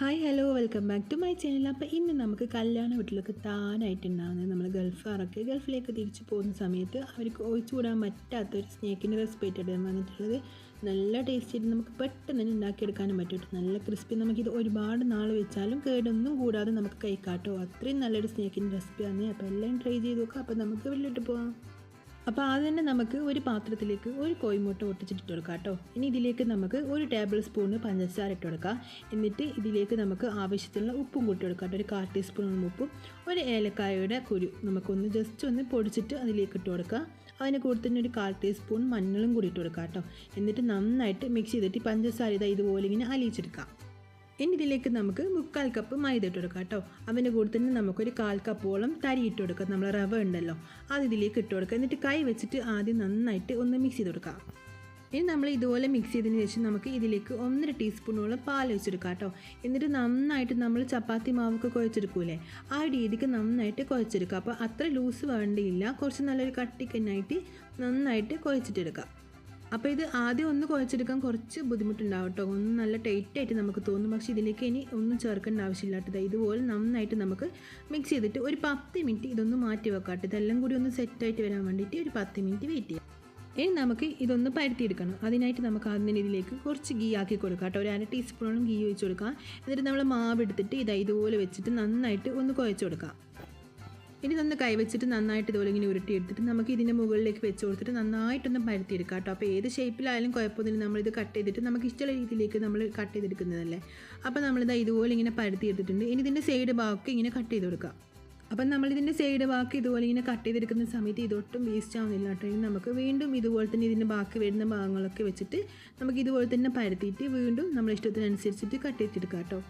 Hi hello welcome back to my channel അപ്പോൾ ഇന്ന് നമുക്ക് കല്യാണ വീട്ടിലൊക്കെ താനായിട്ടുണ്ടാകുന്നത് നമ്മൾ ഗൾഫുകാരൊക്കെ ഗൾഫിലേക്ക് തിരിച്ചു പോകുന്ന സമയത്ത് അവർക്ക് ഒഴിച്ചുകൂടാൻ പറ്റാത്ത ഒരു സ്നേക്കിന്റെ റെസിപ്പി ആയിട്ടാണ് വന്നിട്ടുള്ളത്. നല്ല ടേസ്റ്റ് ആയിട്ട് നമുക്ക് പെട്ടെന്ന് തന്നെ ഉണ്ടാക്കിയെടുക്കാനും പറ്റും നല്ല ക്രിസ്പി നമുക്കിത് ഒരുപാട് നാൾ വെച്ചാലും കേടൊന്നും കൂടാതെ നമുക്ക് കഴിക്കാട്ടോ അത്രയും നല്ലൊരു സ്നേക്കിന്റെ റെസിപ്പിയാണ് അപ്പോൾ എല്ലാം ട്രൈ ചെയ്ത് നോക്കാം. അപ്പോൾ നമുക്ക് വീട്ടിലോട്ട് പോകാം അപ്പോൾ അത് തന്നെ നമുക്ക് ഒരു പാത്രത്തിലേക്ക് ഒരു കോഴിമുട്ട ഒട്ടിച്ചിട്ട് കൊടുക്കാം കേട്ടോ. ഇനി ഇതിലേക്ക് നമുക്ക് ഒരു ടേബിൾ സ്പൂണ് പഞ്ചസാര ഇട്ട് കൊടുക്കാം. എന്നിട്ട് ഇതിലേക്ക് നമുക്ക് ആവശ്യത്തിനുള്ള ഉപ്പും കൂട്ടി കൊടുക്കാം ഒരു കാൽ ടീസ്പൂൺ ഉപ്പും ഒരു ഏലക്കായയുടെ കുരു നമുക്കൊന്ന് ജസ്റ്റ് ഒന്ന് പൊടിച്ചിട്ട് അതിലേക്ക് ഇട്ട് കൊടുക്കുക അതിന് കൂടെ തന്നെ ഒരു കാൽ ടീസ്പൂൺ മഞ്ഞളും കൂടി ഇട്ട് കൊടുക്കാം കേട്ടോ. എന്നിട്ട് നന്നായിട്ട് മിക്സ് ചെയ്തിട്ട് പഞ്ചസാര ഇതാ ഇതുപോലെ ഇങ്ങനെ അലിയിച്ചെടുക്കാം. ഇനി ഇതിലേക്ക് നമുക്ക് മുക്കാൽ കപ്പ് മൈദ ഇട്ട് കൊടുക്കാം കേട്ടോ. അതിന്റെ കൂടെ തന്നെ നമുക്കൊരു കാൽ കപ്പോളം തരി ഇട്ട് കൊടുക്കാം. നമ്മൾ റവ ഉണ്ടല്ലോ. അത് ഇതിലേക്ക് ഇട്ട് കൊടുക്കുക എന്നിട്ട് കൈ വെച്ചിട്ട് ആദ്യം നന്നായിട്ട് ഒന്ന് മിക്സ് ചെയ്ത് കൊടുക്കാം. ഇനി നമ്മൾ ഇതുപോലെ മിക്സ് ചെയ്തതിന് ശേഷം നമുക്ക് ഇതിലേക്ക് ഒന്നര ടീസ്പൂണോളം പാൽ വെച്ചെടുക്കാം കേട്ടോ. എന്നിട്ട് നന്നായിട്ട് നമ്മൾ ചപ്പാത്തി മാവൊക്കെ കുഴച്ചെടുക്കൂലേ? ആ രീതിക്ക് നന്നായിട്ട് കുഴച്ചെടുക്കുക അപ്പോൾ അത്ര ലൂസ് വേണ്ടിയില്ല. കുറച്ച് നല്ലൊരു കട്ടിക്കന്നായിട്ട് നന്നായിട്ട് കുഴച്ചിട്ടെടുക്കാം. അപ്പോൾ ഇത് ആദ്യം ഒന്ന് കുഴച്ചെടുക്കാൻ കുറച്ച് ബുദ്ധിമുട്ടുണ്ടാവും കേട്ടോ. ഒന്ന് നല്ല ടൈറ്റായിട്ട് നമുക്ക് തോന്നും. പക്ഷേ ഇതിലേക്ക് ഇനി ഒന്നും ചേർക്കേണ്ട ആവശ്യമില്ലാത്തത് ഇതുപോലെ നന്നായിട്ട് നമുക്ക് മിക്സ് ചെയ്തിട്ട് ഒരു പത്ത് മിനിറ്റ് ഇതൊന്ന് മാറ്റി വെക്കാം കേട്ടോ. ഇതെല്ലാം കൂടി ഒന്ന് സെറ്റായിട്ട് വരാൻ വേണ്ടിയിട്ട് ഒരു പത്ത് മിനിറ്റ് വെയിറ്റ് ചെയ്യാം. ഇനി നമുക്ക് ഇതൊന്ന് പരത്തിയെടുക്കണം. അതിനായിട്ട് നമുക്ക് ആദ്യം ഇതിലേക്ക് കുറച്ച് ഗീ ആക്കി കൊടുക്കാം കേട്ടോ. ഒരു അര ടീസ്പൂണോളം ഗീ ഒഴിച്ച് കൊടുക്കാം. എന്നിട്ട് നമ്മൾ മാവ് എടുത്തിട്ട് ഇതാ ഇതുപോലെ വെച്ചിട്ട് നന്നായിട്ട് ഒന്ന് കുഴച്ച് കൊടുക്കാം. ഇനി ഇതൊന്ന് കൈവച്ചിട്ട് നന്നായിട്ട് ഇതുപോലെ ഇങ്ങനെ ഉരുട്ടി എടുത്തിട്ട് നമുക്ക് ഇതിന്റെ മുകളിലേക്ക് വെച്ച് കൊടുത്തിട്ട് നന്നായിട്ടൊന്ന് പരത്തിയെടുക്കാം കേട്ടോ. അപ്പോൾ ഏത് ഷേപ്പിലായാലും കുഴപ്പമൊന്നുമില്ല. നമ്മളിത് കട്ട് ചെയ്തിട്ട് നമുക്ക് ഇഷ്ടമുള്ള രീതിയിലേക്ക് നമ്മൾ കട്ട് ചെയ്തെടുക്കുന്നതല്ലേ. അപ്പോൾ നമ്മളിത് ഇതുപോലെ ഇങ്ങനെ പരത്തി എടുത്തിട്ടുണ്ട് ഇനി ഇതിന്റെ സൈഡ് ഭാഗമൊക്കെ ഇങ്ങനെ കട്ട് ചെയ്ത് കൊടുക്കാം. അപ്പം നമ്മളിതിന്റെ സൈഡ് ബാക്കി ഇതുപോലെ ഇങ്ങനെ കട്ട് ചെയ്തെടുക്കുന്ന സമയത്ത് ഇതൊട്ടും വേസ്റ്റ് ആവുന്നില്ല കേട്ടോ. ഇനി നമുക്ക് വീണ്ടും ഇതുപോലെ തന്നെ ഇതിന്റെ ബാക്കി വരുന്ന ഭാഗങ്ങളൊക്കെ വെച്ചിട്ട് നമുക്ക് ഇതുപോലെ തന്നെ പരത്തിയിട്ട് വീണ്ടും നമ്മുടെ ഇഷ്ടത്തിനനുസരിച്ചിട്ട് കട്ട് ചെയ്തെടുക്കാം കേട്ടോ.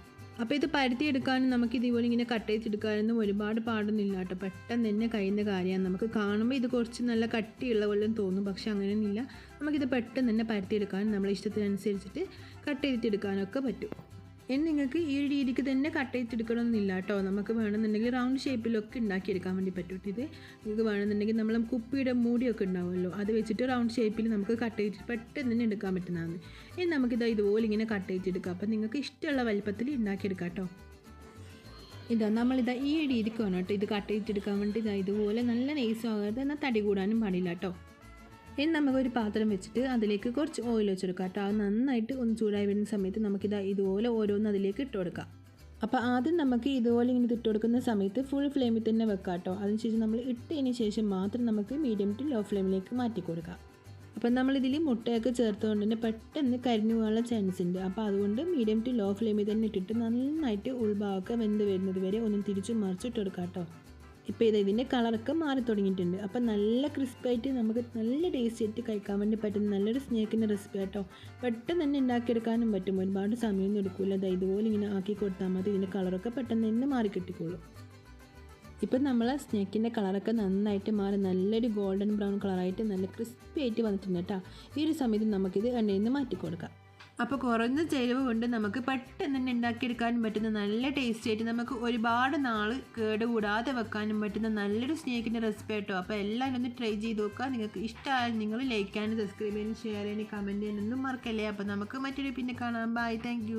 അപ്പോൾ ഇത് പരുത്തിയെടുക്കാനും നമുക്ക് ഇതുപോലെ ഇങ്ങനെ കട്ട് ചെയ്തെടുക്കാനൊന്നും ഒരുപാട് പാടൊന്നുമില്ല കേട്ടോ. പെട്ടെന്ന് തന്നെ കഴിയുന്ന കാര്യമാണ്. നമുക്ക് കാണുമ്പോൾ ഇത് കുറച്ച് നല്ല കട്ടിയുള്ള പോലെ തോന്നും. പക്ഷേ അങ്ങനെയൊന്നുമില്ല. നമുക്കിത് പെട്ടെന്ന് തന്നെ പരുത്തിയെടുക്കാനും നമ്മുടെ ഇഷ്ടത്തിനനുസരിച്ചിട്ട് കട്ട് ചെയ്തിട്ടെടുക്കാനൊക്കെ പറ്റും. ഇനി നിങ്ങൾക്ക് ഈ ഒരു രീതിക്ക് തന്നെ കട്ട് ചെയ്തെടുക്കണമെന്നില്ല കേട്ടോ. നമുക്ക് വേണമെന്നുണ്ടെങ്കിൽ റൗണ്ട് ഷേപ്പിലൊക്കെ ഉണ്ടാക്കിയെടുക്കാൻ വേണ്ടി പറ്റും. ഇത് നിങ്ങൾക്ക് വേണമെന്നുണ്ടെങ്കിൽ നമ്മൾ കുപ്പിയുടെ മൂടിയൊക്കെ ഉണ്ടാവുമല്ലോ. അത് വെച്ചിട്ട് റൗണ്ട് ഷേപ്പിൽ നമുക്ക് കട്ട് ചെയ്തിട്ട് പെട്ടെന്ന് തന്നെ എടുക്കാൻ പറ്റുന്നതാണ്. ഇനി നമുക്കിത് ഇതുപോലെ ഇങ്ങനെ കട്ട് ചെയ്തെടുക്കാം. അപ്പം നിങ്ങൾക്ക് ഇഷ്ടമുള്ള വലിപ്പത്തിൽ ഉണ്ടാക്കിയെടുക്കാം കേട്ടോ. ഇതാ നമ്മളിതാ ഈ രീതിക്ക് വേണം കേട്ടോ ഇത് കട്ട് ചെയ്തെടുക്കാൻ വേണ്ടി. ഇതാ ഇതുപോലെ നല്ല നെയ്സ് ആകാതെ എന്നാൽ തടി കൂടാനും പാടില്ല കേട്ടോ. ഇനി നമുക്കൊരു പാത്രം വെച്ചിട്ട് അതിലേക്ക് കുറച്ച് ഓയിൽ വെച്ചെടുക്കാം കേട്ടോ. അത് നന്നായിട്ട് ഒന്ന് ചൂടായി വരുന്ന സമയത്ത് നമുക്കിത് ഇതുപോലെ ഓരോന്ന് അതിലേക്ക് ഇട്ട് കൊടുക്കാം. അപ്പോൾ ആദ്യം നമുക്ക് ഇതുപോലെ ഇങ്ങനെ ഇട്ട് കൊടുക്കുന്ന സമയത്ത് ഫുൾ ഫ്ലെയിമിൽ തന്നെ വെക്കാം കേട്ടോ. അതിനുശേഷം നമ്മൾ ഇട്ടതിന് ശേഷം മാത്രം നമുക്ക് മീഡിയം ടു ലോ ഫ്ലെയിമിലേക്ക് മാറ്റി കൊടുക്കാം. അപ്പം നമ്മളിതിൽ മുട്ടയൊക്കെ ചേർത്തുകൊണ്ട് തന്നെ പെട്ടെന്ന് കരിഞ്ഞു പോകാനുള്ള ചാൻസ് ഉണ്ട്. അപ്പോൾ അതുകൊണ്ട് മീഡിയം ടു ലോ ഫ്ലെയിമിൽ തന്നെ ഇട്ടിട്ട് നന്നായിട്ട് ഉൾഭാഗമൊക്കെ വെന്ത് വരുന്നത് വരെ ഒന്ന് തിരിച്ചു മറിച്ചിട്ട് കൊടുക്കാം കേട്ടോ. ഇപ്പോൾ ഇത് ഇതിന്റെ കളറൊക്കെ മാറി തുടങ്ങിയിട്ടുണ്ട്. അപ്പം നല്ല ക്രിസ്പായിട്ട് നമുക്ക് നല്ല ടേസ്റ്റ് ആയിട്ട് കഴിക്കാൻ വേണ്ടി പറ്റുന്ന നല്ലൊരു സ്നേക്കിന്റെ റെസിപ്പി കേട്ടോ പെട്ടെന്ന് തന്നെ ഉണ്ടാക്കിയെടുക്കാനും പറ്റും. ഒരുപാട് സമയമൊന്നും എടുക്കില്ല അത് ഇതുപോലെ ഇങ്ങനെ ആക്കി കൊടുത്താൽ മതി. ഇതിന്റെ കളറൊക്കെ പെട്ടെന്ന് തന്നെ മാറി കിട്ടിക്കോളും. ഇപ്പം നമ്മൾ സ്നേക്കിന്റെ കളറൊക്കെ നന്നായിട്ട് മാറി നല്ലൊരു ഗോൾഡൻ ബ്രൗൺ കളറായിട്ട് നല്ല ക്രിസ്പി ആയിട്ട് വന്നിട്ടുണ്ട് കേട്ടോ. ഈ ഒരു സമയത്ത് നമുക്കിത് എണ്ണയിൽ നിന്ന് മാറ്റി കൊടുക്കാം അപ്പോൾ കുറഞ്ഞ ചേരുവ കൊണ്ട് നമുക്ക് പെട്ടെന്ന് തന്നെ ഉണ്ടാക്കിയെടുക്കാനും പറ്റുന്ന നല്ല ടേസ്റ്റ് ആയിട്ട് നമുക്ക് ഒരുപാട് നാൾ കേടുകൂടാതെ വെക്കാനും പറ്റുന്ന നല്ലൊരു സ്നേക്കിന്റെ റെസിപ്പി കേട്ടോ അപ്പോൾ എല്ലാവരും ഒന്ന് ട്രൈ ചെയ്ത് നോക്കുക. നിങ്ങൾക്ക് ഇഷ്ടമായാലും നിങ്ങൾ ലൈക്ക് ചെയ്യാനും സബ്സ്ക്രൈബ് ചെയ്യാനും ഷെയർ ചെയ്യാനും കമന്റ് ചെയ്യാനൊന്നും മറക്കല്ലേ. അപ്പോൾ നമുക്ക് മറ്റൊരു പിന്നെ കാണാം. Bye thank